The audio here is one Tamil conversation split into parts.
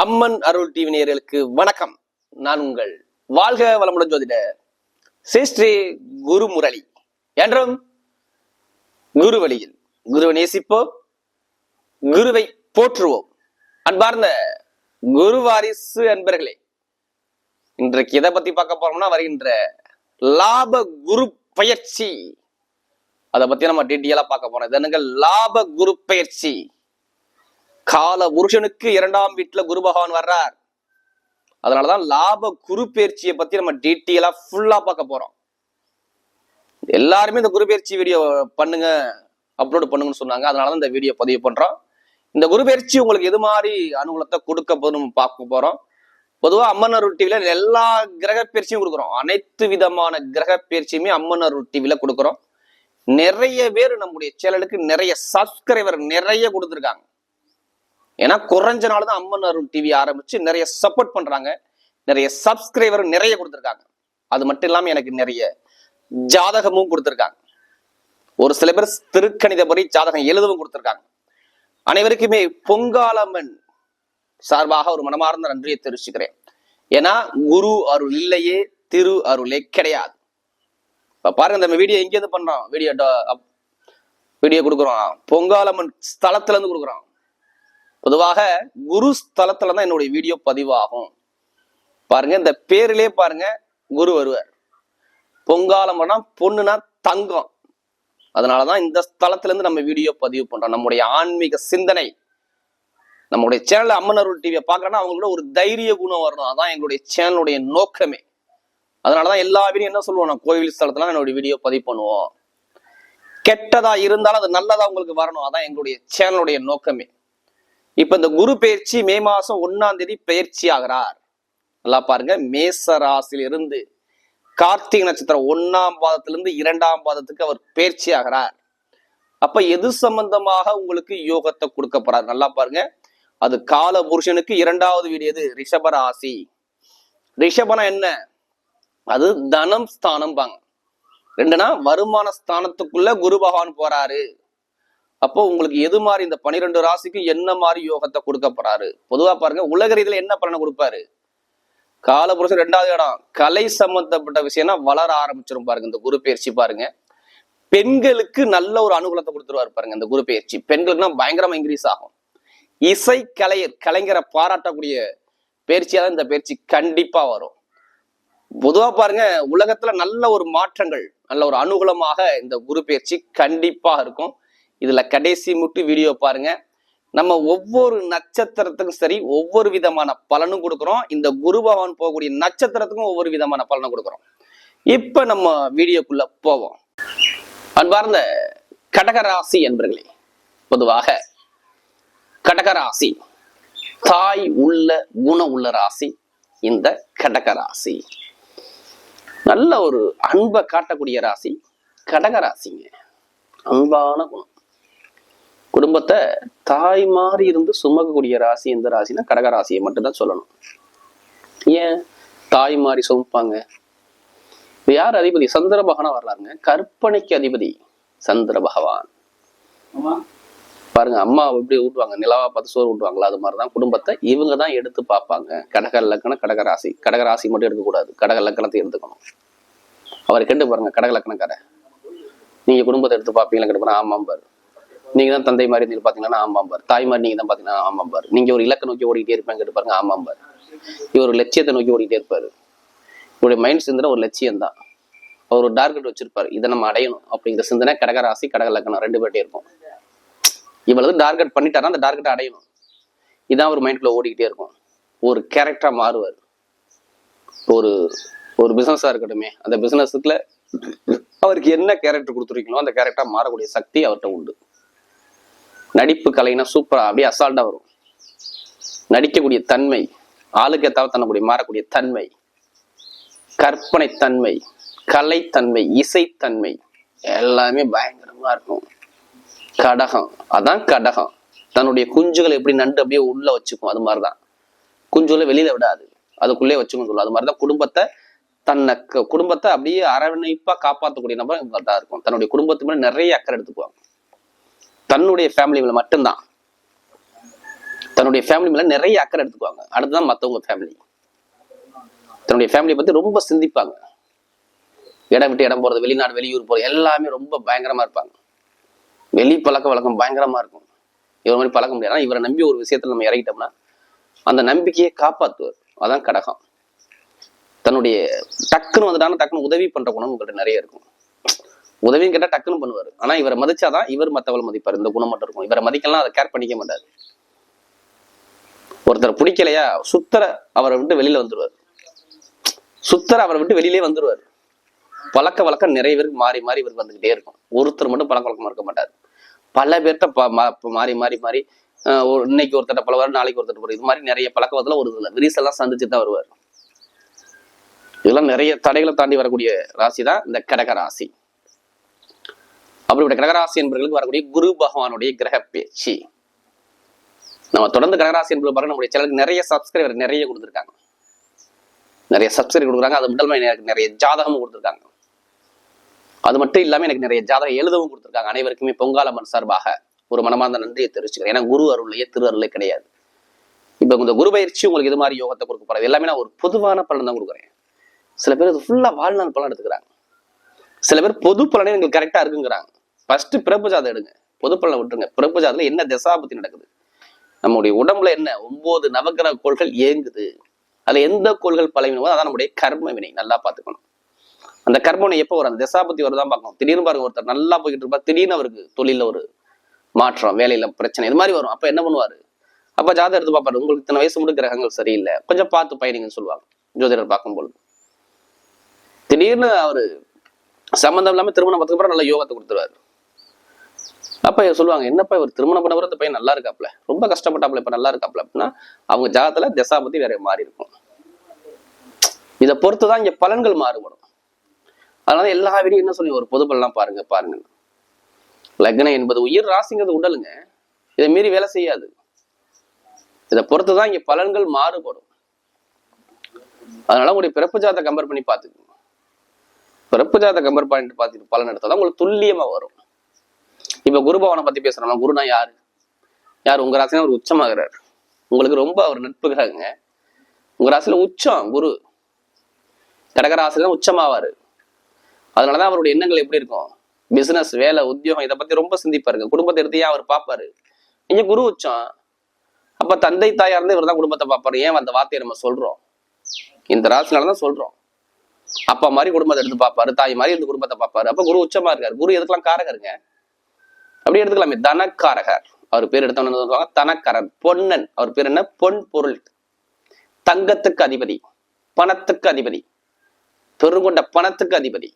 அம்மன் அருள் டிவி நேயர்களுக்கு வணக்கம். நான் உங்கள் வாழ்க வளமுடன் ஜோதிட ஸ்ரீ குரு முரளி என்றும் குரு வழியில் குருவை நேசிப்போம் குருவை போற்றுவோம். அன்பார்ந்த குரு வாரிசு அன்பர்களே இன்றைக்கு எதை பத்தி பார்க்க போறோம்னா வருகின்ற லாப குரு பயிற்சி. அதை பத்தி நம்ம டீட்டெயிலா பார்க்க போறோம். இது என்னங்க? லாப குரு பயிற்சி. கால புருஷனுக்கு இரண்டாம் வீட்டுல குரு பகவான் வர்றார். அதனாலதான் லாப குரு பயிற்சியை பத்தி நம்ம டீட்டெயிலா ஃபுல்லா பார்க்க போறோம். எல்லாருமே இந்த குரு பயிற்சி வீடியோ பண்ணுங்க அப்லோட் பண்ணுங்கன்னு சொன்னாங்க. அதனாலதான் இந்த வீடியோ பதிவு பண்றோம். இந்த குரு பயிற்சி உங்களுக்கு எது மாதிரி அனுகூலத்தை கொடுக்க போதும் பார்க்க போறோம். பொதுவா அம்மன் அருள் டிவில எல்லா கிரக பயிற்சியும் கொடுக்குறோம். அனைத்து விதமான கிரக பயிற்சியுமே அம்மன் அருள் டிவில கொடுக்குறோம். நிறைய பேர் நம்முடைய சேனலுக்கு நிறைய சப்ஸ்கிரைபர் நிறைய கொடுத்துருக்காங்க. ஏன்னா குறைஞ்ச நாள் தான் அம்மன் அருள் டிவி ஆரம்பிச்சு நிறைய சப்போர்ட் பண்றாங்க. நிறைய சப்ஸ்கிரைபர் நிறைய கொடுத்துருக்காங்க. அது மட்டும் இல்லாமல் எனக்கு நிறைய ஜாதகமும் கொடுத்துருக்காங்க. ஒரு சில பேர் திருக்கணிதபடி ஜாதகம் எழுதவும் கொடுத்துருக்காங்க. அனைவருக்குமே பொங்காலம்மன் சார்பாக ஒரு மனமார்ந்த நன்றியை தெரிவிச்சுக்கிறேன். ஏன்னா குரு அருள் இல்லையே திரு அருளே கிடையாது. இப்போ பாருங்க நம்ம வீடியோ எங்கேருந்து பண்றோம்? வீடியோ வீடியோ கொடுக்குறோம். பொங்காலம்மன் ஸ்தலத்துல இருந்து கொடுக்குறோம். பொதுவாக குரு ஸ்தலத்துல தான் என்னுடைய வீடியோ பதிவாகும். பாருங்க இந்த பேரிலே பாருங்க குரு வருவார். பொங்காலம்னா பொண்ணுனா தங்கம். அதனாலதான் இந்த ஸ்தலத்துல இருந்து நம்ம வீடியோ பதிவு பண்றோம். நம்முடைய ஆன்மீக சிந்தனை நம்முடைய சேனல் அம்மன் அருள் டிவியை பார்க்கறோம்னா அவங்களோட ஒரு தைரிய குணம் வரணும். அதான் எங்களுடைய சேனலுடைய நோக்கமே. அதனாலதான் எல்லா வீடியும் என்ன சொல்லுவோம் நான் கோவில் ஸ்தலத்துல என்னுடைய வீடியோ பதிவு பண்ணுவோம். கெட்டதா இருந்தாலும் அது நல்லதா உங்களுக்கு வரணும். அதான் எங்களுடைய சேனலுடைய நோக்கமே. இப்ப இந்த குரு பயிற்சி மே மாசம் ஒன்னாம் தேதி பயிற்சி ஆகிறார். நல்லா பாருங்க. மேச ராசியிலிருந்து கார்த்திகை நட்சத்திரம் ஒன்னாம் பாதத்திலிருந்து இரண்டாம் பாதத்துக்கு அவர் பயிற்சி ஆகிறார். அப்ப எது சம்பந்தமாக உங்களுக்கு யோகத்தை கொடுக்க போறார்? நல்லா பாருங்க. அது கால புருஷனுக்கு இரண்டாவது வீடு எது? ரிஷப ராசி. ரிஷபனா என்ன? அது தனம் ஸ்தானம் பாங்க ரெண்டுனா வருமான ஸ்தானத்துக்குள்ள குரு பகவான் போறாரு. அப்போ உங்களுக்கு எது மாதிரி இந்த பனிரெண்டு ராசிக்கும் என்ன மாதிரி யோகத்தை கொடுக்க போறாரு? பொதுவா பாருங்க உலக ரீதியில என்ன பலனை கொடுப்பாரு? காலபுருஷன் ரெண்டாவது இடம் கலை சம்பந்தப்பட்ட விஷயம்னா வளர ஆரம்பிச்சிரும் பாருங்க இந்த குரு பயிற்சி பாருங்க. பெண்களுக்கு நல்ல ஒரு அனுகூலத்தை கொடுத்துருவாரு பாருங்க இந்த குரு பயிற்சி. பெண்களுக்குனா பயங்கரமா இன்க்ரீஸ் ஆகும். இசை கலையர் கலைஞரை பாராட்டக்கூடிய பயிற்சியா தான் இந்த பயிற்சி கண்டிப்பா வரும். பொதுவா பாருங்க உலகத்துல நல்ல ஒரு மாற்றங்கள் நல்ல ஒரு அனுகூலமாக இந்த குரு பயிற்சி கண்டிப்பா இருக்கும். இதுல கடைசி முட்டு வீடியோ பாருங்க. நம்ம ஒவ்வொரு நட்சத்திரத்துக்கும் சரி ஒவ்வொரு விதமான பலனும் கொடுக்குறோம். இந்த குரு பகவான் போகக்கூடிய நட்சத்திரத்துக்கும் ஒவ்வொரு விதமான பலனும் கொடுக்குறோம். இப்ப நம்ம வீடியோக்குள்ள போவோம். அன்பார்ந்த கடகராசி என்பர்களே பொதுவாக கடகராசி தாய் உள்ள குணம் உள்ள ராசி இந்த கடகராசி. நல்ல ஒரு அன்பை காட்டக்கூடிய ராசி கடகராசிங்க. அன்பான குணம். குடும்பத்தை தாய் மாதிரி இருந்து சுமக்கக்கூடிய ராசி எந்த ராசினா கடகராசியை மட்டும்தான் சொல்லணும். ஏன்? தாய் மாதிரி சுமப்பாங்க. யார் அதிபதி? சந்திர பகவானா வர்றாருங்க கற்பனைக்கு அதிபதி சந்திர பகவான். பாருங்க அம்மா எப்படி ஊட்டுவாங்க. நிலவா பார்த்து சோறு ஊட்டுவாங்களா? அது மாதிரிதான் குடும்பத்தை இவங்க தான் எடுத்து பார்ப்பாங்க. கடக லக்கணம் கடகராசி கடகராசி மட்டும் எடுக்கக்கூடாது. கடக லக்கணத்தை எடுத்துக்கணும். அவரை கேட்டு பாருங்க கடக லக்கணக்கார நீங்க குடும்பத்தை எடுத்து பார்ப்பீங்களா கேட்டு ஆமாம் பாரு நீங்க தான் தந்தை மாதிரி இருந்து பாத்தீங்கன்னா ஆமாம் பார். தாய் மாதிரி நீங்க தான் பாத்தீங்கன்னா ஆமாம் பார். நீங்க ஒரு இலக்கை நோக்கி ஓடிட்டே இருப்பாங்க கேட்டு பாருங்க ஆமாம் பார். இவர் ஒரு லட்சியத்தை நோக்கி ஓடிக்கிட்டே இருப்பாரு. இவருடைய மைண்ட் சிந்தனை ஒரு லட்சியம் தான் அவர் ஒரு டார்கெட் வச்சிருப்பாரு. இதை நம்ம அடையணும். அப்படிங்கிற சிந்தனை கடகராசி கடக லக்கணம் ரெண்டு பேர்ட்டே இருக்கும். இவ்வளவு டார்கெட் பண்ணிட்டாருன்னா அந்த டார்கெட்டை அடையணும். இதான் ஒரு மைண்ட்குள்ள ஓடிக்கிட்டே இருக்கும். ஒரு கேரக்டரா மாறுவார். ஒரு ஒரு பிசினஸா இருக்கட்டுமே அந்த பிசினஸ்ல அவருக்கு என்ன கேரக்டர் கொடுத்துருக்கீங்களோ அந்த கேரக்டரா மாறக்கூடிய சக்தி அவர்கிட்ட உண்டு. நடிப்பு கலைனா சூப்பரா அப்படியே அசால்ட்டா வரும். நடிக்கக்கூடிய தன்மை ஆளுக்கு ஏத்தாலும் தன்னக்கூடிய மாறக்கூடிய தன்மை கற்பனை தன்மை கலைத்தன்மை இசைத்தன்மை எல்லாமே பயங்கரமா இருக்கும். கடகம் அதான் கடகம். தன்னுடைய குஞ்சுகளை எப்படி நண்டு அப்படியே உள்ள வச்சுக்கும் அது மாதிரிதான். குஞ்சுகளை வெளியில விடாது. அதுக்குள்ளே வச்சுக்கும் சொல்லும் அது மாதிரிதான் குடும்பத்தை தன்னை குடும்பத்தை அப்படியே அரவணைப்பா காப்பாற்றக்கூடிய நபர் இவங்க தான் இருக்கும். தன்னுடைய குடும்பத்து மேலே நிறைய அக்கறை எடுத்துக்குவாங்க. தன்னுடைய ஃபேமிலி மேல மட்டும்தான். தன்னுடைய ஃபேமிலி மேல நிறைய அக்கறை எடுத்துக்குவாங்க. அடுத்துதான் மற்றவங்க ஃபேமிலி தன்னுடைய ஃபேமிலியை பத்தி ரொம்ப சிந்திப்பாங்க. இடம் விட்டு இடம் போறது வெளிநாடு வெளியூர் போறது எல்லாமே ரொம்ப பயங்கரமா இருப்பாங்க. வெளி பழக்க வழக்கம் பயங்கரமா இருக்கும். இவர் மாதிரி பழக்க முடியாது. இவரை நம்பி ஒரு விஷயத்துல நம்ம இறங்கிட்டோம்னா அந்த நம்பிக்கையை காப்பாத்துவார். அதான் கடகம். தன்னுடைய டக்குன்னு வந்துட்டாலும் டக்குன்னு உதவி பண்ற குணம் உங்கள்கிட்ட நிறைய இருக்கும். உதவின்னு கேட்டா டக்குன்னு பண்ணுவாரு. ஆனா இவரை மதிச்சாதான் இவர் மத்தவளை மதிப்பார். இந்த குணம் மட்டும் இருக்கும். இவரை மதிக்கலாம் அதை கேர் பண்ணிக்க மாட்டாரு. ஒருத்தர் பிடிக்கலையா சுத்தர அவரை விட்டு வெளியில வந்துருவார். சுத்தர அவரை விட்டு வெளியிலே வந்துருவார். பழக்க வழக்கம் நிறைய பேருக்கு மாறி மாறி இவருக்கு வந்துகிட்டே இருக்கும். ஒருத்தர் மட்டும் பழக்க வழக்கமா இருக்க மாட்டார். பல பேர்த்த மாறி மாறி மாறி ஆஹ் இன்னைக்கு ஒருத்தட்ட பலவார் நாளைக்கு ஒருத்தர் போற இது மாதிரி நிறைய பழக்கத்துல ஒரு இதுல விரிசெல்லாம் சந்திச்சு தான் வருவார். இதெல்லாம் நிறைய தடைகளை தாண்டி வரக்கூடிய ராசி தான் இந்த கடக ராசி. அப்படிப்பட்ட கடகராசி என்பவர்களுக்கு வரக்கூடிய குரு பகவானுடைய கிரக பேச்சு. நம்ம தொடர்ந்து கடகராசி என்பது பாருங்க நம்முடைய சேனலுக்கு நிறைய சப்ஸ்கிரைபர் நிறைய கொடுத்துருக்காங்க. நிறைய சப்ஸ்கிரைப் கொடுக்குறாங்க. அது மட்டும் எனக்கு நிறைய ஜாதகமும் கொடுத்துருக்காங்க. அது மட்டும் இல்லாமல் எனக்கு நிறைய ஜாதகம் எழுதவும் கொடுத்துருக்காங்க. அனைவருக்குமே பொங்காலம்மன் சார்பாக ஒரு மனமார்ந்த நன்றியை தெரிவிச்சுக்கிறேன். ஏன்னா குரு அருளையே திரு அருளே கிடையாது. இப்போ இந்த குரு பயிற்சி உங்களுக்கு இது மாதிரி யோகத்தை கொடுக்க போறது எல்லாமே நான் ஒரு பொதுவான பலன் தான் கொடுக்குறேன். சில பேர் ஃபுல்லாக வாழ்நாள் பலன் எடுத்துக்கிறாங்க. சில பேர் பொது பலனே எங்களுக்கு கரெக்டாக இருக்குங்கிறாங்க. ஃபர்ஸ்ட் பிறப்பு ஜாதம் எடுங்க. பொதுப்பலனை விட்டுருங்க. பிறப்பு ஜாதத்துல என்ன தசாபத்தி நடக்குது? நம்முடைய உடம்புல என்ன? ஒன்பது நவக்கிரக கோள்கள் இயங்குது. அதுல எந்த கோள்கள் பழகினமோ அதான் நம்முடைய கர்ம வினை. நல்லா பார்த்துக்கணும். அந்த கர்மனை எப்போ வரும்? அந்த தசாபத்தி வருதான் பார்க்கணும். திடீர்னு பாருங்க ஒருத்தர் நல்லா போய்கிட்டு இருப்பா திடீர்னு அவருக்கு தொழில ஒரு மாற்றம் வேலையில பிரச்சனை இது மாதிரி வரும். அப்ப என்ன பண்ணுவாரு? அப்ப ஜாதகம் எடுத்து பார்ப்பாரு. உங்களுக்கு இத்தனை வயசு மட்டும் கிரகங்கள் சரியில்லை. கொஞ்சம் பார்த்து பயணிங்கன்னு சொல்லுவாங்க. ஜோதிடர் பார்க்கும்பொழுது. திடீர்னு அவரு சம்மந்தம் இல்லாம திருமணம் பார்த்துக்கு அப்புறம் நல்ல யோகத்தை கொடுத்துருவாரு. அப்போ சொல்லுவாங்க என்னப்பா இவர் திருமணம் பண்ண இந்த பையன் நல்லா இருக்காப்ல? ரொம்ப கஷ்டப்பட்டாப்ல இப்போ நல்லா இருக்காப்ல? அப்படின்னா அவங்க ஜாதத்துல தசாபதி வேற மாறி இருக்கும். இதை பொறுத்துதான் இங்கே பலன்கள் மாறுபடும். அதனால எல்லா வீடியும் என்ன சொல்லி ஒரு பொது பாருங்க பாருங்க. லக்னம் என்பது உயிர் ராசிங்கிறது உடலுங்க. இதை மீறி வேலை செய்யாது. இதை பொறுத்துதான் இங்கே பலன்கள் மாறுபடும். அதனால உங்களுடைய பிறப்பு ஜாதத்தை கம்பேர் பண்ணி பார்த்துக்கோங்க. பிறப்பு ஜாதத்தை கம்பேர் பண்ணிட்டு பார்த்துட்டு பலன் எடுத்தாதான் உங்களுக்கு துல்லியமாக வரும். இப்ப குரு பவனை பத்தி பேசுறோம் குருனா யாரு? யார்? உங்க ராசினா அவர் உச்சமாகிறார். உங்களுக்கு ரொம்ப அவர் நட்புகிறாங்க உங்க ராசியில உச்சம் குரு. கடக தான் உச்சமாவாரு. அதனாலதான் அவருடைய எண்ணங்கள் எப்படி இருக்கும்? பிசினஸ் வேலை உத்தியோகம் இதை பத்தி ரொம்ப சிந்திப்பாருங்க. குடும்பத்தை எடுத்து ஏன் அவர் பார்ப்பாரு? இங்க குரு உச்சம். அப்ப தந்தை தாயா இருந்து இவர் தான் குடும்பத்தை பார்ப்பாரு. ஏன் அந்த வார்த்தையை நம்ம சொல்றோம்? இந்த ராசினாலதான் சொல்றோம். அப்பா மாதிரி குடும்பத்தை எடுத்து பார்ப்பாரு. தாய் மாதிரி இந்த குடும்பத்தை பார்ப்பாரு. அப்ப குரு உச்சமா இருக்காரு. குரு எதுக்கெல்லாம் காரகருங்க? அப்படி எடுத்துக்கலாமே. தனக்காரகர். அவர் பேர் எடுத்தவங்க சொல்லுவாங்க? பொன்னன். அவர் பேர் என்ன? பொன் பொருள் தங்கத்துக்கு அதிபதி. பணத்துக்கு அதிபதி. பெருங்கொண்ட பணத்துக்கு அதிபதி.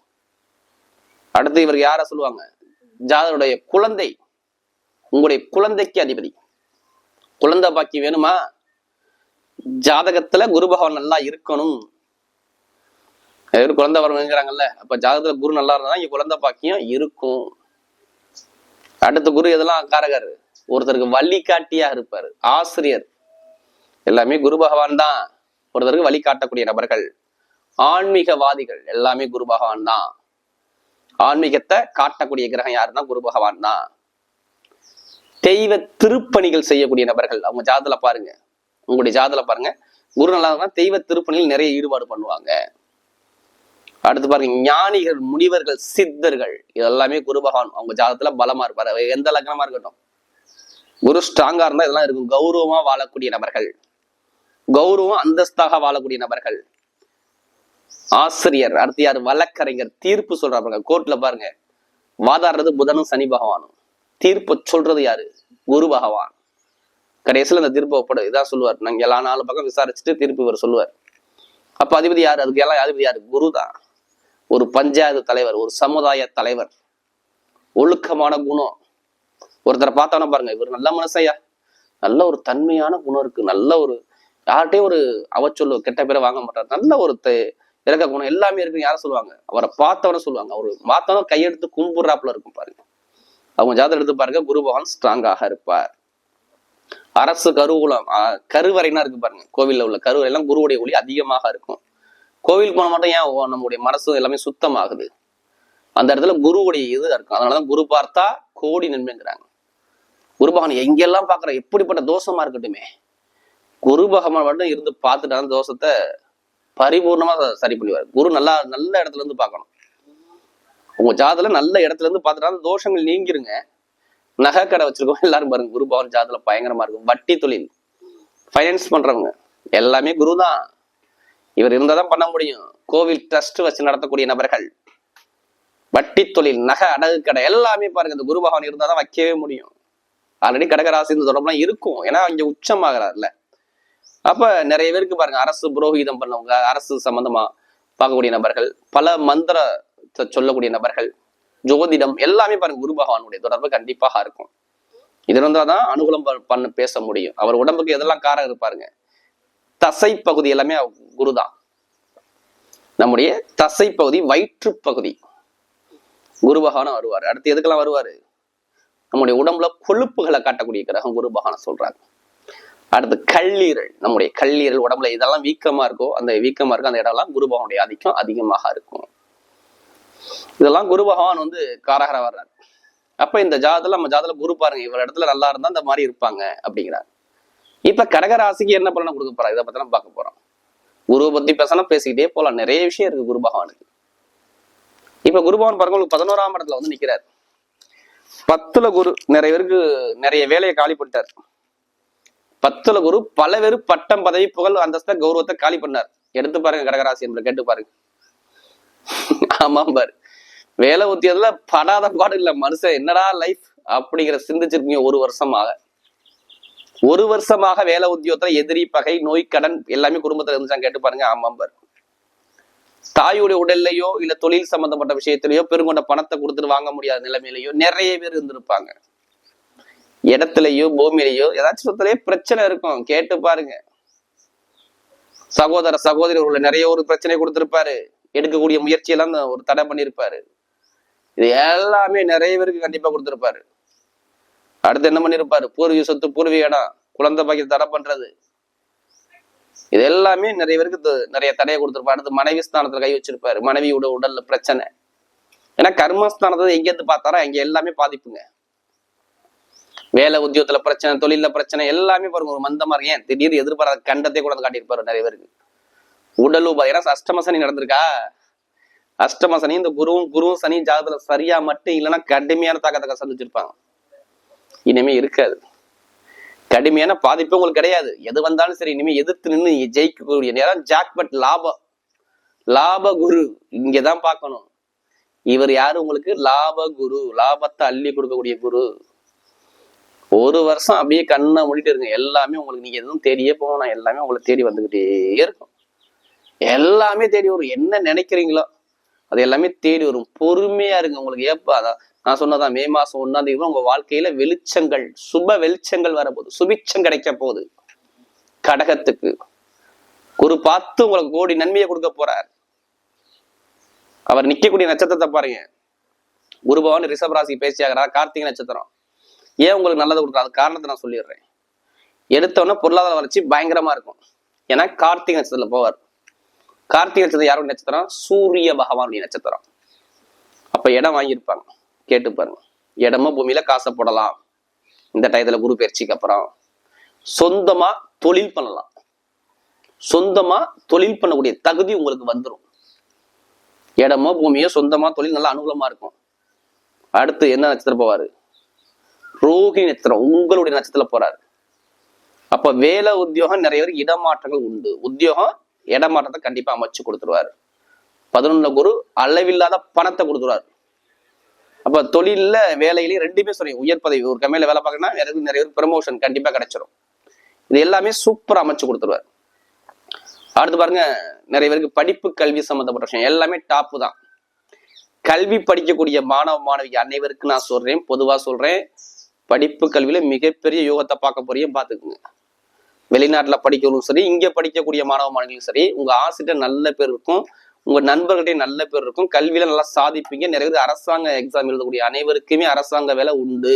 அடுத்து இவர் யார சொல்லுவாங்க? ஜாதருடைய குழந்தை. உங்களுடைய குழந்தைக்கு அதிபதி. குழந்தை பாக்கி வேணுமா? ஜாதகத்துல குரு பகவான் நல்லா இருக்கணும். குழந்தை வரணுங்கிறாங்கல்ல. அப்ப ஜாதகத்துல குரு நல்லா இருந்தா இங்க குழந்தை பாக்கியம் இருக்கும். அடுத்த குரு எதெல்லாம் காரகர் ஒருத்தருக்கு வழிகாட்டியா இருப்பாரு. ஆசிரியர். எல்லாமே குரு பகவான் தான். ஒருத்தருக்கு வழிகாட்டக்கூடிய நபர்கள். ஆன்மீகவாதிகள். எல்லாமே குரு பகவான் தான். ஆன்மீகத்தை காட்டக்கூடிய கிரகம் யாருன்னா குரு பகவான் தான். தெய்வ திருப்பணிகள் செய்யக்கூடிய நபர்கள். அவங்க ஜாதல பாருங்க. உங்களுடைய ஜாதல பாருங்க. குரு நல்லா தெய்வ திருப்பணிகள் நிறைய ஈடுபாடு பண்ணுவாங்க. அடுத்து பாருங்க ஞானிகள் முனிவர்கள் சித்தர்கள் இதெல்லாமே குரு பகவான். அவங்க ஜாதத்துல பலமா இருப்பாரு. எந்த லக்னமா இருக்கட்டும். குரு ஸ்ட்ராங்கா இருந்தா இதெல்லாம் இருக்கும். கௌரவமா வாழக்கூடிய நபர்கள். கௌரவம் அந்தஸ்தாக வாழக்கூடிய நபர்கள். ஆசிரியர் அடுத்து யார் வழக்கறிஞர் தீர்ப்பு சொல்றாங்க கோர்ட்ல பாருங்க. வாதாடுறது புதனும் சனி பகவானும். தீர்ப்பு சொல்றது யாரு? குரு பகவான். கடைசியில அந்த தீர்ப்பு ஒப்படும் இதான் சொல்லுவார். நாங்க எல்லா நாலு பக்கம் விசாரிச்சுட்டு தீர்ப்பு இவர் சொல்லுவார். அப்ப அதிபதி யாரு? அதுக்கு எல்லாம் அதிபதி யாரு? குரு தான். ஒரு பஞ்சாயத்து தலைவர் ஒரு சமுதாய தலைவர். ஒழுக்கமான குணம். ஒருத்தரை பார்த்தோன்னா பாருங்க இவர் நல்ல மனசையா நல்ல ஒரு தன்மையான குணம் இருக்கு. நல்ல ஒரு யார்கிட்டயும் ஒரு அவச்சொல்லு கெட்ட பேரை வாங்க மாட்டார். நல்ல ஒரு இறக்க குணம் எல்லாமே இருக்கு யாரும் சொல்லுவாங்க? அவரை பார்த்தவன சொல்லுவாங்க. அவர் பார்த்தவன கையெடுத்து கும்புறாப்புல இருக்கும் பாருங்க. அவங்க ஜாதகம் எடுத்து பாருங்க குரு பகவான் ஸ்ட்ராங்காக இருப்பார். அரசு கருவூலம் கருவறைனா இருக்கு பாருங்க. கோவில்ல உள்ள கருவறை எல்லாம் குருவுடைய ஒளி அதிகமாக இருக்கும். கோவிலுக்கு போன மட்டும் ஏன்? நம்முடைய மனசு எல்லாமே சுத்தமாகுது. அந்த இடத்துல குருவுடைய இது இருக்கும். அதனாலதான் குரு பார்த்தா கோடி நன்மைங்கிறாங்க. குரு பகவான் எங்கெல்லாம் பாக்குற எப்படிப்பட்ட தோஷமா இருக்கட்டுமே. குரு பகவான் மட்டும் இருந்து பார்த்துட்டா அந்த தோஷத்தை பரிபூர்ணமா சரி பண்ணுவார் குரு நல்லா நல்ல இடத்துல இருந்து பார்க்கணும். உங்க ஜாதத்துல நல்ல இடத்துல இருந்து பார்த்துட்டா அந்த தோஷங்கள் நீங்கிருங்க. நகை கடை வச்சிருக்கோம் எல்லாரும் பாருங்க. குரு பகவான் ஜாதத்துல பயங்கரமா இருக்கும். வட்டி தொழில். ஃபைனான்ஸ் பண்றவங்க. எல்லாமே குரு தான் இவர் இருந்தாதான் பண்ண முடியும். கோவில் ட்ரஸ்ட் வச்சு நடத்தக்கூடிய நபர்கள். வட்டி தொழில் நகை அடகு கடை எல்லாமே பாருங்க இந்த குரு பகவான் இருந்தாதான் வைக்கவே முடியும். ஆல்ரெடி கடகராசி இந்த தொடர்புலாம் இருக்கும். ஏன்னா இங்க உச்சமாகறாருல. அப்ப நிறைய பேருக்கு பாருங்க அரசு புரோகிதம் பண்ணவங்க அரசு சம்பந்தமா பார்க்கக்கூடிய நபர்கள் பல மந்திர சொல்லக்கூடிய நபர்கள் ஜோதிடம் எல்லாமே பாருங்க குரு பகவானுடைய தொடர்பு கண்டிப்பாக இருக்கும். இது இருந்தாதான் அனுகூலம் ப- பண்ண பேச முடியும். அவர் உடம்புக்கு எதெல்லாம் காரம் இருப்பாருங்க. தசை பகுதி எல்லாமே குரு தான் நம்முடைய தசை பகுதி வயிற்று பகுதி குரு பகவானும் வருவார். அடுத்து எதுக்கெல்லாம் வருவார்? நம்முடைய உடம்புல கொழுப்புகளை காட்டக்கூடிய கிரகம் குரு பகவான சொல்றாங்க. அடுத்து கல்லீரல். நம்முடைய கல்லீரல் உடம்புல இதெல்லாம் வீக்கமா இருக்கோ அந்த வீக்கமா இருக்கோ அந்த இடம்லாம் குரு பகவானுடைய ஆதிக்கம் அதிகமாக இருக்கும். இதெல்லாம் குரு பகவான் வந்து காரகர வர்றாரு. அப்ப இந்த ஜாதத்துல நம்ம ஜாதத்துல குரு பாருங்க இவர் இடத்துல நல்லா இருந்தா இந்த மாதிரி இருப்பாங்க அப்படிங்கிறாங்க இப்ப கடகராசிக்கு என்ன பலனை கொடுக்க போறா? இதை பத்தி பார்க்க போறோம். குருவை பத்தி பேசலாம் பேசிக்கிட்டே போலாம். நிறைய விஷயம் இருக்கு குரு பகவானுக்கு. இப்ப குரு பகவான் பாருங்க உங்களுக்கு பதினோராம் இடத்துல வந்து நிக்கிறார். பத்துல குரு நிறைய பேருக்கு நிறைய வேலையை காலி பண்ணிட்டார். பத்துல குரு பல பேர் பட்டம் பதவி புகழ் அந்தஸ்த கௌரவத்தை காலி பண்ணார். எடுத்து பாருங்க கடகராசி என்பதை கேட்டு பாருங்க. ஆமாம் பாரு. வேலை உத்தியதுல படாத பாடு இல்ல மனுஷன் என்னடா லைஃப் அப்படிங்கிற சிந்திச்சிருக்கீங்க ஒரு வருஷமாக. ஒரு வருஷமாக வேலை உத்தியோகத்துல எதிரி பகை நோய் கடன் எல்லாமே குடும்பத்துல இருந்துச்சான்னு கேட்டு பாருங்க ஆமாம் பாரு தாயுடைய உடல்லையோ இல்ல தொழில் சம்பந்தப்பட்ட விஷயத்திலயோ பெருங்கொண்ட பணத்தை கொடுத்துட்டு வாங்க முடியாத நிலைமையிலயோ நிறைய பேர் இருந்திருப்பாங்க. இடத்துலயோ பூமியிலயோ ஏதாச்சும் சொத்துலயே பிரச்சனை இருக்கும். கேட்டு பாருங்க. சகோதர சகோதரி உள்ள நிறைய ஒரு பிரச்சனை கொடுத்திருப்பாரு. எடுக்கக்கூடிய முயற்சியெல்லாம் ஒரு தடை பண்ணியிருப்பாரு இது எல்லாமே நிறைய பேருக்கு கண்டிப்பா கொடுத்திருப்பாரு. அடுத்து என்ன பண்ணிருப்பாரு? பூர்வீக சொத்து பூர்வீக இடம். குழந்தை பாக்கியத்தை தடை பண்றது. இது எல்லாமே நிறைய பேருக்கு நிறைய தடையை கொடுத்துருப்பாரு. அடுத்து மனைவி ஸ்தானத்துல கை வச்சிருப்பாரு. மனைவியோட உடல்ல பிரச்சனை. ஏன்னா கர்மஸ்தானத்தை எங்க இருந்து பார்த்தாரோ அங்க எல்லாமே பாதிப்புங்க. வேலை உத்தியோகத்துல பிரச்சனை தொழில பிரச்சனை எல்லாமே பாருங்க ஒரு மந்தமா இருக்கு. ஏன்? திடீர்னு எதிர்பாராத கண்டத்தை கூட வந்து காட்டியிருப்பாரு நிறைய பேருக்கு. உடல் உபாதி. ஏன்னா அஷ்டம சனி நடந்திருக்கா? அஷ்டம சனி இந்த குருவும் குருவும் சனி ஜாதகத்துல சரியா மட்டும் இல்லைன்னா கடுமையான தாக்கத்தை சந்திச்சிருப்பாங்க இனிமே இருக்காது. கடுமையான பாதிப்பு உங்களுக்கு கிடையாது. எது வந்தாலும் சரி இனிமே எதிர்த்து நின்று ஜெயிக்கக்கூடிய நேரம் ஜாக்பட் லாபம் லாப குரு. இங்கதான் பார்க்கணும். இவர் யாரு உங்களுக்கு? லாப குரு. லாபத்தை அள்ளி கொடுக்கக்கூடிய குரு. ஒரு வருஷம் அப்படியே கண்ணை மூடிட்டு இருங்க. எல்லாமே உங்களுக்கு நீங்க எதுவும் தேடியே போகணும். எல்லாமே உங்களுக்கு தேடி வந்துகிட்டே இருக்கும். எல்லாமே தேடி வரும். என்ன நினைக்கிறீங்களோ அது எல்லாமே தேடி வரும். பொறுமையா இருங்க. உங்களுக்கு ஏப்பா அதான் நான் சொன்னதான் மே மாசம் ஒன்னாம் தேதி உங்க வாழ்க்கையில வெளிச்சங்கள் சுப வெளிச்சங்கள் வரப்போகுது. சுபிச்சம் கிடைக்க போகுது. கடகத்துக்கு. ஒரு பார்த்து உங்களுக்கு கோடி நன்மையை கொடுக்க போறார். அவர் நிக்கக்கூடிய நட்சத்திரத்தை பாருங்க. குரு பகவான் ரிஷப ராசி கார்த்திகை நட்சத்திரம். ஏன் உங்களுக்கு நல்லது கொடுக்குறா அது காரணத்தை நான் சொல்லிடுறேன். எடுத்தோன்னா பொருளாதார வளர்ச்சி பயங்கரமா இருக்கும். ஏன்னா கார்த்திகை நட்சத்திரத்துல போவார். கார்த்திகை நட்சத்திரம் யாரும் நட்சத்திரம்? சூரிய பகவானுடைய நட்சத்திரம். அப்ப இடம் வாங்கியிருப்பாங்க. கேட்டு பாருங்க. இடமும் பூமியில காசை போடலாம். இந்த டயத்துல குரு பயிற்சிக்கு அப்புறம் சொந்தமா தொழில் பண்ணலாம். சொந்தமா தொழில் பண்ணக்கூடிய தகுதி உங்களுக்கு வந்துடும் இடமோ பூமியோ சொந்தமா தொழில் நல்லா அனுகூலமா இருக்கும். அடுத்து என்ன நட்சத்திரம் போவாரு? ரோஹிணி நட்சத்திரம் உங்களுடைய நட்சத்திரம் போறாரு. அப்ப வேலை உத்தியோகம் நிறைய பேருக்கு இடமாற்றங்கள் உண்டு. உத்தியோகம் இடமாற்றத்தை கண்டிப்பா அமைச்சு கொடுத்துருவாரு. பதினொன்னுல குரு அளவில்லாத பணத்தை கொடுத்துருவாரு. அப்ப தொழில்ல வேலையிலேயே ரெண்டுமே சொல்லி உயர் பதவி ஒரு கம்மியில வேலை பார்க்கணும்னா நிறைய நிறைய ப்ரமோஷன் கண்டிப்பா கிடைச்சிரும். இது எல்லாமே சூப்பரா அமைச்சு கொடுத்துருவாரு. அடுத்து பாருங்க நிறைய பேருக்கு படிப்பு கல்வி சம்பந்தப்பட்ட விஷயம் எல்லாமே டாப்பு தான். கல்வி படிக்கக்கூடிய மாணவ மாணவிக்கு அனைவருக்கு நான் சொல்றேன் பொதுவா சொல்றேன். படிப்பு கல்வியில மிகப்பெரிய யோகத்தை பார்க்க போறியும் பாத்துக்குங்க வெளிநாட்டுல படிக்கிறவங்களும் சரி இங்க படிக்கக்கூடிய மாணவ மாணவிகளும் சரி உங்க ஆசிரியர் நல்ல பேர் இருக்கும். உங்க நண்பர்கள்டையும் நல்ல பேர் இருக்கும். கல்வியில நல்லா சாதிப்பீங்க. நிறைய பேர் அரசாங்க எக்ஸாம் எழுதக்கூடிய அனைவருக்குமே அரசாங்க வேலை உண்டு.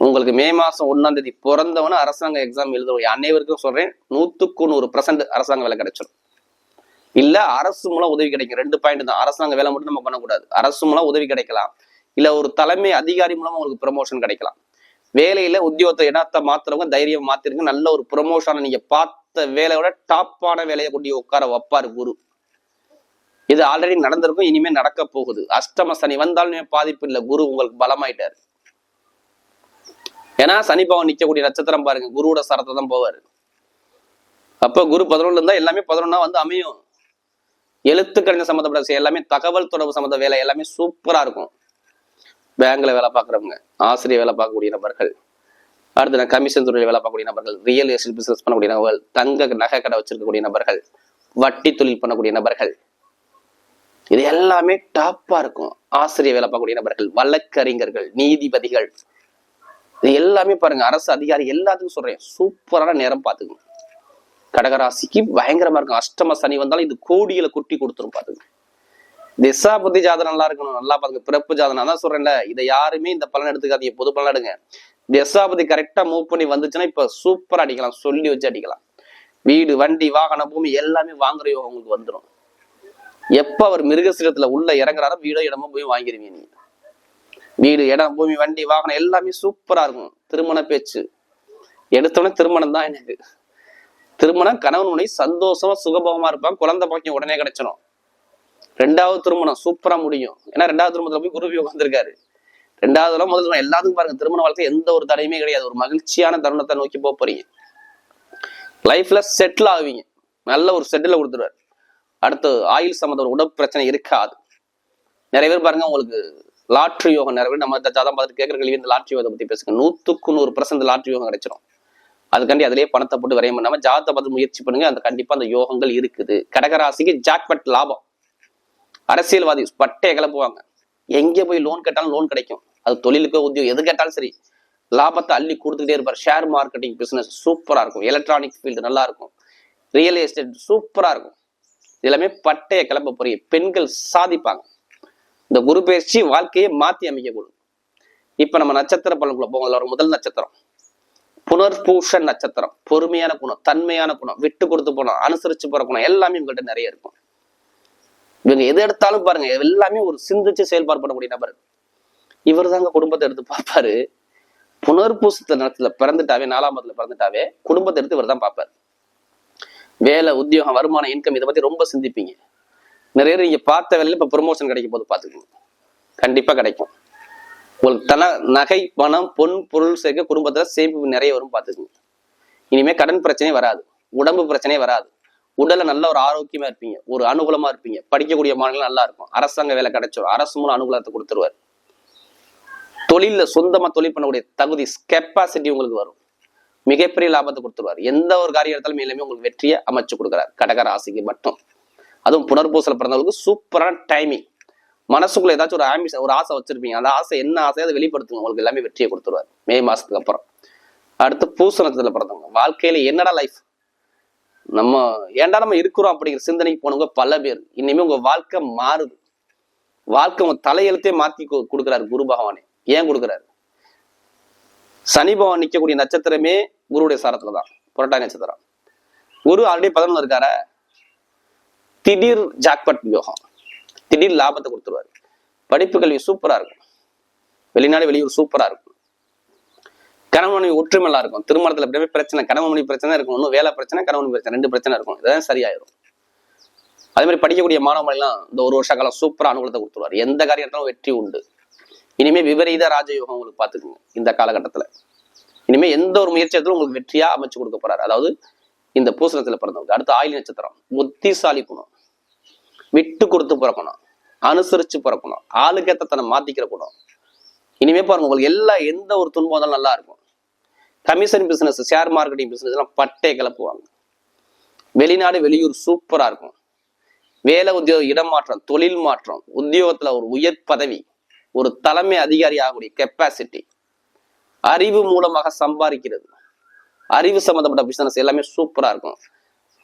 உங்களுக்கு மே மாசம் ஒன்றாம் தேதி பிறந்தவன அரசாங்க எக்ஸாம் எழுதக்கூடிய அனைவருக்கும் சொல்றேன் நூத்துக்கு நூறு பர்சன்ட் அரசாங்க வேலை கிடைச்சிடும் இல்ல அரசு மூலம் உதவி கிடைக்கும். ரெண்டு பாயிண்ட் தான். அரசாங்க வேலை மட்டும் நம்ம பண்ணக்கூடாது. அரசு மூலம் உதவி கிடைக்கலாம். இல்ல ஒரு தலைமை அதிகாரி மூலமா உங்களுக்கு ப்ரமோஷன் கிடைக்கலாம். வேலையில உத்தியோகத்தை இடத்தை மாத்துறவங்க தைரியம் மாத்திருங்க. நல்ல ஒரு ப்ரொமோஷனை நீங்க பார்த்த வேலையோட டாப்பான வேலையை கொண்டு உட்கார வைப்பாரு குரு. இது ஆல்ரெடி நடந்திருக்கும் இனிமே நடக்க போகுது. அஷ்டம சனி வந்தாலுமே பாதிப்பு இல்லை. குரு உங்களுக்கு பலமாயிட்டாரு. ஏன்னா சனி பவன் நிக்கக்கூடிய நட்சத்திரம் பாருங்க. குருவோட சரத்தை தான் போவாரு. அப்ப குரு பதினொன்று இருந்தா எல்லாமே பதினொன்னா வந்து அமையும். எழுத்துக்கணித சம்மந்தப்பட்ட எல்லாமே தகவல் தொடர்பு சம்மந்த வேலை எல்லாமே சூப்பரா இருக்கும். பேங்க்ல வேலை பார்க்குறவங்க ஆசிரியர் வேலை பார்க்கக்கூடிய நபர்கள் அடுத்து நான் கமிஷன் துறையில் வேலை பார்க்கக்கூடிய நபர்கள் ரியல் எஸ்டேட் பிசினஸ் பண்ணக்கூடிய நபர்கள் தங்க நகை கடை வச்சிருக்கக்கூடிய நபர்கள் வட்டி தொழில் பண்ணக்கூடிய நபர்கள். இது எல்லாமே டாப்பா இருக்கும். ஆசிரியர் வேலை பார்க்கக்கூடிய நபர்கள் வழக்கறிஞர்கள் நீதிபதிகள். இது எல்லாமே பாருங்க அரசு அதிகாரி எல்லாத்துக்கும் சொல்றேன். சூப்பரான நேரம் பார்த்துக்கணும் கடகராசிக்கு பயங்கரமா இருக்கும். அஷ்டம சனி வந்தாலும் இது கோடியில குட்டி கொடுத்துரும் பாத்துங்க திசா புத்தி ஜாதகம் நல்லா இருக்கணும். நல்லா பாருங்க பிறப்பு ஜாதகம். நான் தான் சொல்றேன்ல இதை யாருமே இந்த பலன் எடுத்துக்காதீங்க பொது பலன் எடுங்க. திசாபதி கரெக்டா மூவ் பண்ணி வந்துச்சுன்னா இப்ப சூப்பரா அடிக்கலாம் சொல்லி வச்சு அடிக்கலாம். வீடு வண்டி வாகனம் பூமி எல்லாமே வாங்குற யோகம் உங்களுக்கு வந்துடும் எப்ப அவர் மிருகசீரத்துல உள்ள இறங்குறாரோ வீடோ இடமோ போய் வாங்கிடுவீங்க நீங்க. வீடு இடம் பூமி வண்டி வாகனம் எல்லாமே சூப்பரா இருக்கும். திருமண பேச்சு. எடுத்தோடனே திருமணம் தான் எனக்கு. திருமணம் கணவன் மனைவி சந்தோஷமா சுகபோகமா இருப்பான் குழந்தை பாக்கியம் உடனே கிடைச்சிடும் ரெண்டாவது திருமணம் சூப்பரா முடியும். ஏன்னா ரெண்டாவது திருமணத்துல போய் குருவி உட்காந்துருக்காரு ரெண்டாவதுல முதல் திருமணம் எல்லாத்துக்கும் பாருங்க திருமண வாழ்க்கை எந்த ஒரு தடையுமே கிடையாது. ஒரு மகிழ்ச்சியான தருணத்தை நோக்கி போக போறீங்க. லைஃப்ல செட்டில் ஆவீங்க. நல்ல ஒரு செட்டில் கொடுத்துருவாரு. அடுத்து ஆயுள் சம்மந்த ஒரு உடல் பிரச்சனை இருக்காது. நிறைய பேர் பாருங்க உங்களுக்கு லாட்ரி யோகம் நிறைய பேர் நம்ம இந்த ஜாதகம் பார்த்துட்டு கேட்குற கேள்வி இந்த லாட்ரி யோகத்தை பத்தி பேசுங்க. நூத்துக்கு நூறு பர்சன்ட் லாட்ரி யோகம் கிடைச்சிடும் அதுக்காண்டி அதிலேயே பணத்தை போட்டு வரையும் பண்ணாம ஜாதகத்தை பார்த்து முயற்சி பண்ணுங்க. அந்த கண்டிப்பா அந்த யோகங்கள் இருக்குது. கடகராசிக்கு ஜாக்பட் லாபம். அரசியல்வாதி பட்டையை கிளப்புவாங்க எங்கே போய் லோன் கேட்டாலும் லோன் கிடைக்கும். அது தொழிலுக்கோ உத்தியோகம் எது கேட்டாலும் சரி லாபத்தை அள்ளி கொடுத்துட்டே இருப்பார். ஷேர் மார்க்கெட்டிங் பிஸ்னஸ் சூப்பராக இருக்கும். எலக்ட்ரானிக் ஃபீல்டு நல்லா இருக்கும். ரியல் எஸ்டேட் சூப்பராக இருக்கும். எல்லாமே பட்டையை கிளம்ப போறீங்க பெண்கள் சாதிப்பாங்க. இந்த குரு பயிற்சி வாழ்க்கையை மாற்றி அமைக்கக்கூடும். இப்போ நம்ம நட்சத்திர பலனுக்குள்ள போகும் ஒரு முதல் நட்சத்திரம். புனர்பூஷன் நட்சத்திரம். பொறுமையான குணம் தன்மையான குணம் விட்டு கொடுத்து போனோம் அனுசரிச்சு போற குணம் எல்லாமே உங்கள்கிட்ட நிறைய இருக்கும். இவங்க எது எடுத்தாலும் பாருங்க எல்லாமே ஒரு சிந்திச்சு செயல்பாடு பண்ணக்கூடிய நபர். இவர் தாங்க குடும்பத்தை எடுத்து பார்ப்பாரு. புனர்பூசத்த நேரத்துல பிறந்துட்டாவே நாலாம் பத்துல பிறந்துட்டாவே குடும்பத்தை எடுத்து இவர் தான் பார்ப்பாரு. வேலை உத்தியோகம் வருமானம் இன்கம் இதை பத்தி ரொம்ப சிந்திப்பீங்க. நிறைய பேர் நீங்க பார்த்த வேலையில இப்ப ப்ரொமோஷன் கிடைக்கும் போது பாத்துக்கோங்க கண்டிப்பா கிடைக்கும். உங்களுக்கு தன நகை பணம் பொன் பொருள் சேர்க்க குடும்பத்துல சேமிப்பு நிறைய வரும் பாத்துக்கோங்க இனிமே கடன் பிரச்சனையே வராது. உடம்பு பிரச்சனையே வராது. உடல்ல நல்ல ஒரு ஆரோக்கியமா இருப்பீங்க. ஒரு அனுகூலமா இருப்பீங்க. படிக்கக்கூடிய மாநிலம் நல்லா இருக்கும். அரசாங்க வேலை கிடைச்சிடும் அரசு மூலம் அனுகூலத்தை கொடுத்துருவார். தொழில்ல சொந்தமா தொழில் பண்ணக்கூடிய தகுதி கெப்பாசிட்டி உங்களுக்கு வரும். மிகப்பெரிய லாபத்தை கொடுத்துருவார். எந்த ஒரு காரியம் எடுத்தாலும் எல்லாமே உங்களுக்கு வெற்றியை அமைச்சு கொடுக்குறார். கடகர ஆசைக்கு மட்டும். அதுவும் புனர்பூசல பிறந்தவங்களுக்கு சூப்பரான டைமிங் மனசுக்குள்ள ஏதாச்சும் ஒரு ஆம்பிஷ ஒரு ஆசை வச்சிருப்பீங்க. அந்த ஆசை என்ன ஆசையோ அதை வெளிப்படுத்துங்க. உங்களுக்கு எல்லாமே வெற்றியை கொடுத்துருவார். மே மாசத்துக்கு அப்புறம். அடுத்து பூசணத்துல பிறந்தவங்க. வாழ்க்கையில என்னடா லைஃப் நம்ம ஏன்டா நம்ம இருக்கிறோம் அப்படிங்கிற சிந்தனைக்கு போனவங்க பல பேர். இனிமே உங்க வாழ்க்கை மாறுது. வாழ்க்கை உங்க தலையெழுத்தே மாத்தி கொடுக்குறாரு குரு பகவானே. ஏன் கொடுக்குறாரு? சனி பகவான் நிற்கக்கூடிய நட்சத்திரமே குருவுடைய சாரத்துல தான். புரட்டாய் நட்சத்திரம். குரு ஆல்ரெடி பதினொன்று இருக்கார? திடீர் ஜாக்பட் யோகம் திடீர் லாபத்தை கொடுத்துருவாரு. படிப்பு கல்வி சூப்பரா இருக்கும். வெளிநாடு வெளியூர் சூப்பரா இருக்கும். கணவன் ஒற்றுமெல்லாம் இருக்கும். திருமணத்துல எப்படியுமே பிரச்சனை கணவன் பிரச்சனை இருக்கும். ஒன்றும் வேலை பிரச்சனை கணவன் பிரச்சனை ரெண்டு பிரச்சனை இருக்கும். இதெல்லாம் சரியாயிரும். அதே மாதிரி படிக்கக்கூடிய மாணவர்கள்லாம் இந்த ஒரு வருஷ காலம் சூப்பரா அனுகூலத்தை கொடுத்துருவாரு. எந்த காரியத்திலும் வெற்றி உண்டு. இனிமே விபரீத ராஜயோகம் உங்களுக்கு பார்த்துக்குங்க இந்த காலகட்டத்துல. இனிமே எந்த ஒரு முயற்சி எடுத்தாலும் உங்களுக்கு வெற்றியா அமைச்சு கொடுக்க போறாரு. அதாவது இந்த பூசணத்துல பிறந்தவங்க அடுத்து ஆயுள் நட்சத்திரம். புத்திசாலி குணம். விட்டு கொடுத்து பிறக்கணும். அனுசரிச்சு பிறக்கணும். ஆளுக்கேத்த தன்னை மாத்திக்கிற குணம். இனிமே பாருங்க உங்களுக்கு எல்லா எந்த ஒரு துன்பம் வந்தாலும் நல்லா இருக்கும். Commission business share marketing business எல்லாம் பட்டே கிளப்புவாங்க. வெளிநாடு வெளியூர் சூப்பரா இருக்கும். வேலை உத்தியோக இடமாற்றம் தொழில் மாற்றம் உத்தியோகத்துல ஒரு உயர் பதவி ஒரு தலைமை அதிகாரி ஆகக்கூடிய கெப்பாசிட்டி அறிவு மூலமாக சம்பாதிக்கிறது. அறிவு சம்பந்தப்பட்ட பிசினஸ் எல்லாமே சூப்பரா இருக்கும்.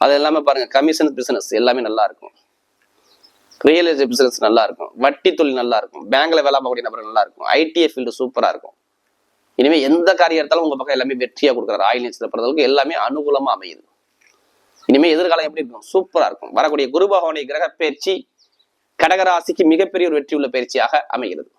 அது எல்லாமே பாருங்க கமிஷன் பிசினஸ் எல்லாமே நல்லா இருக்கும். ரியல் எஸ்டேட் பிசினஸ் நல்லா இருக்கும். வட்டி தொழில் நல்லா இருக்கும். பேங்க்ல வேலை பார்க்கக்கூடிய நபர்கள் நல்லா இருக்கும். ஐடிஐ ஃபீல்டு சூப்பரா இருக்கும். இனிமே எந்த காரியம் எடுத்தாலும் உங்க பக்கம் எல்லாமே வெற்றியா கொடுக்குறாரு. ஆயில் நேச்சர் பிறந்தவங்களுக்கு எல்லாமே அனுகூலமா அமையுது. இனிமே எதிர்காலம் எப்படி இருக்கும்? சூப்பரா இருக்கும். வரக்கூடிய குரு பகவானுடைய கிரக பயிற்சி கடகராசிக்கு மிகப்பெரிய ஒரு வெற்றி உள்ள பயிற்சியாக அமைகிறது.